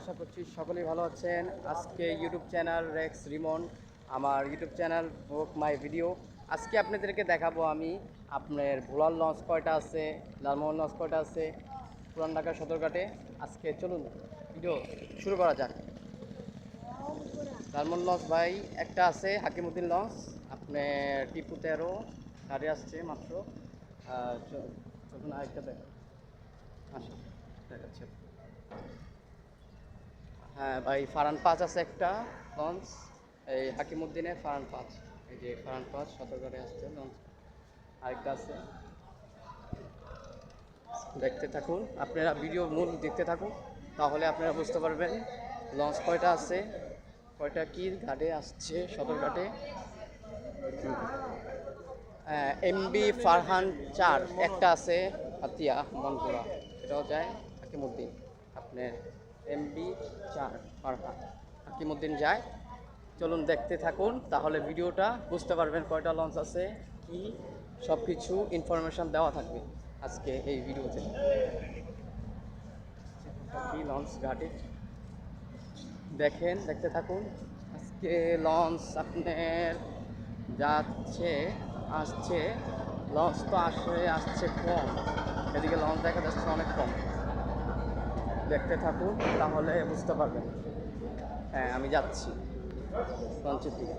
আশা করছি সকলেই ভালো আছেন। আজকে ইউটিউব চ্যানেল রেক্স রিমন আমার ইউটিউব চ্যানেল হোক মাই ভিডিও আজকে আপনাদেরকে দেখাবো আমি আপনার ভোলার লঞ্চ কয়টা আছে, লালমোহন লঞ্চ কয়টা আছে, পুরান ঢাকা সদরঘাটে। আজকে চলুন ভিডিও শুরু করা যাক। লালমোহন লঞ্চ ভাই, একটা আছে হাকিমুদ্দিন লঞ্চ। আপনার টিপু তেরো, গাড়ি আসছে মাত্র। চলুন আরেকটা দেখ আসো দেখাচ্ছি। হ্যাঁ ভাই ফারান পাঁচ আছে একটা, লঞ্চ। এই হাকিমুদ্দিনের ফারান পাঁচ। এই যে ফারান পাঁচ সতর্করে আসছে লঞ্চ। আরেকটা আছে। দেখতে থাকুন, আপনারা ভিডিও মূল দেখতে থাকুন, তাহলে আপনারা বুঝতে পারবেন লঞ্চ কয়টা আছে, কয়টা কি ঘাটে আসছে সদরঘাটে এমবি ফারহান চার, একটা আছে হাতিয়া, মনপুরা। এটাও যায় হাকিমুদ্দিন আপনার এমবি চার, ফারহান। হাকিমুদ্দিন যায়। চলুন দেখতে থাকুন, তাহলে ভিডিওটা বুঝতে পারবেন কয়টা লঞ্চ আছে, কি সব কিছু ইনফরমেশন দেওয়া থাকবে আজকে এই ভিডিওতে। কি লঞ্চ ঘাটে দেখেন, দেখতে থাকুন, আজকে লঞ্চ আপনার যাচ্ছে, আসছে লঞ্চ তো আসে, আসছে কম। এদিকে লঞ্চ দেখা যাচ্ছে অনেক কম। দেখতে থাকুন, তাহলে বুঝতে পারবেন। হ্যাঁ আমি যাচ্ছি। লঞ্চের দিকে।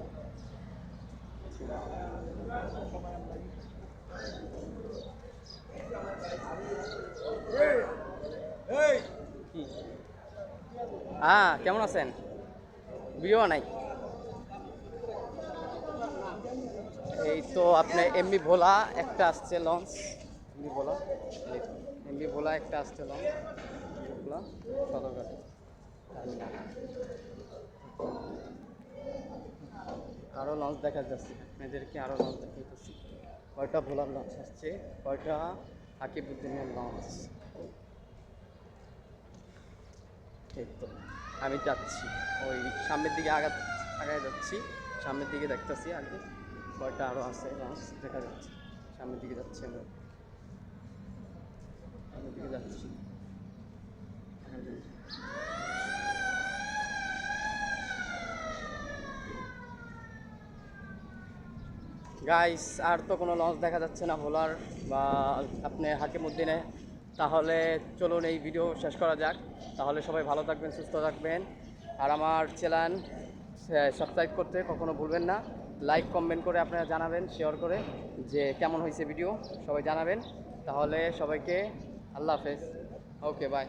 হ্যাঁ কেমন আছেন? ভিডিও নাই। এই তো আপনার এমবি ভোলা, একটা আসছে launch. MB Bhola? MB Bhola, একটা আসছে লঞ্চ। ভোলা সদরঘাটে আরও লঞ্চ দেখা যাচ্ছে। আপনাদেরকে আরও লঞ্চ দেখাইতেছি কয়টা ভোলার লঞ্চ আসছে? কয়টা আকিবুদ্দিনের লঞ্চ আমি যাচ্ছি। ওই সামনের দিকে আগা আগায় যাচ্ছি। সামনের দিকে দেখতেছি আগে। কয়টা আরও আছে লঞ্চ দেখা যাচ্ছে। সামনের দিকে যাচ্ছি আমরা। সামনের দিকে যাচ্ছি। গাইস আর তো কোনো লঞ্চ দেখা যাচ্ছে না ভোলার বা আপনি হাকিমুদ্দিনে তাহলে চলুন এই ভিডিও শেষ করা যাক। তাহলে সবাই ভালো থাকবেন, সুস্থ থাকবেন। আর আমার চ্যানেল সাবস্ক্রাইব করতে কখনো ভুলবেন না। লাইক কমেন্ট করে আপনারা জানাবেন শেয়ার করে যে কেমন হয়েছে ভিডিও সবাই জানাবেন। তাহলে সবাইকে আল্লাহ হাফেজ। Okay bye